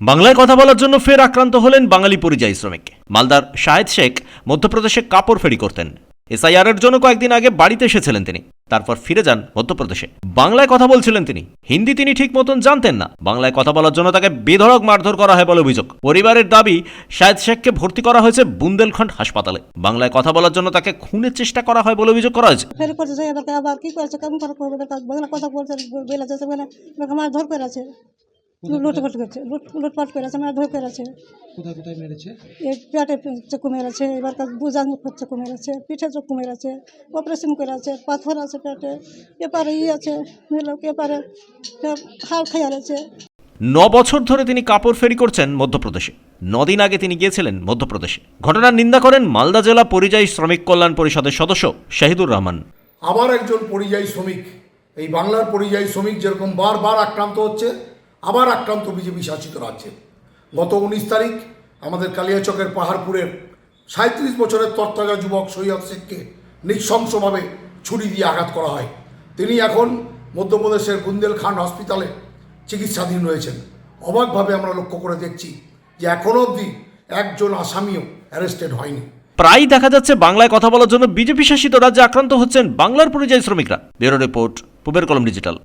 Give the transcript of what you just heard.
বাংলায় কথা বলার জন্য ফের আক্রান্ত হলেন বাঙালি পরিযায়ী শ্রমিক মালদার শাহেদ শেখ মধ্যপ্রদেশে কাপড় ফেরি করতেন। এসআইআর এর জন্য কয়েকদিন আগে বাড়িতে এসেছিলেন তিনি। তারপর ফিরে যান মধ্যপ্রদেশে। বাংলায় কথা বলছিলেন তিনি। হিন্দি তিনি ঠিক মতন জানতেন না। বাংলায় কথা বলার জন্য তাকে বেধড়ক মারধর করা হয় বলে অভিযোগ। পরিবারের দাবি, শাহেদ শেখকে ভর্তি করা হয়েছে বুন্দেলখণ্ড হাসপাতালে। বাংলায় কথা বলার জন্য তাকে খুনের চেষ্টা করা হয় বলে অভিযোগ করা হয়েছে। আবার কথা বলছে সেখানে এবার করেছে। লুটপাট করেছে লুট লুটপাট করেছে মার ধর করেছে। কোথায় কোথায় মেরেছে? এই পেটে চক্ষু মেরেছে এবার বুঝান চক্ষু মেরেছে পিঠে চক্ষু মেরেছে অপারেশন করেছে পাথর আছে পেটে এপারে ই আছে মেলোক এপারে হাড় খেয়ে আছে ন বছর ধরে তিনি কাপড় ফেরি করছেন মধ্যপ্রদেশে। নদিন আগে তিনি গিয়েছিলেন মধ্যপ্রদেশে। ঘটনার নিন্দা করেন মালদা জেলা পরিযায়ী শ্রমিক কল্যাণ পরিষদের সদস্য শাহিদুর রহমান। আবার একজন পরিযায়ী শ্রমিক এই বাংলার পরিযায়ী শ্রমিক যেরকম বারবার আক্রান্ত হচ্ছে আবার আক্রান্ত বিজেপি শাসিত রাজ্যে। গত উনিশ তারিখ আমাদের কালিয়াচকের পাহাড়পুরের সাঁত্রিশ বছরের তরতাজা যুবক সৈয়দ শেখকে নৃশংসভাবে ছুরি দিয়ে আঘাত করা হয়। তিনি এখন মধ্যপ্রদেশের বুন্দেলখান্ড হসপিটালে চিকিৎসাধীন রয়েছেন। অবাকভাবে আমরা লক্ষ্য করে দেখছি যে এখনও অবধি একজন আসামিও অ্যারেস্টেড হয়নি। প্রায় দেখা যাচ্ছে বাংলায় কথা বলার জন্য বিজেপি শাসিত রাজ্যে আক্রান্ত হচ্ছেন বাংলার পরিযায়ী শ্রমিকরা। ব্যুরো রিপোর্ট, পুবের কলম ডিজিটাল।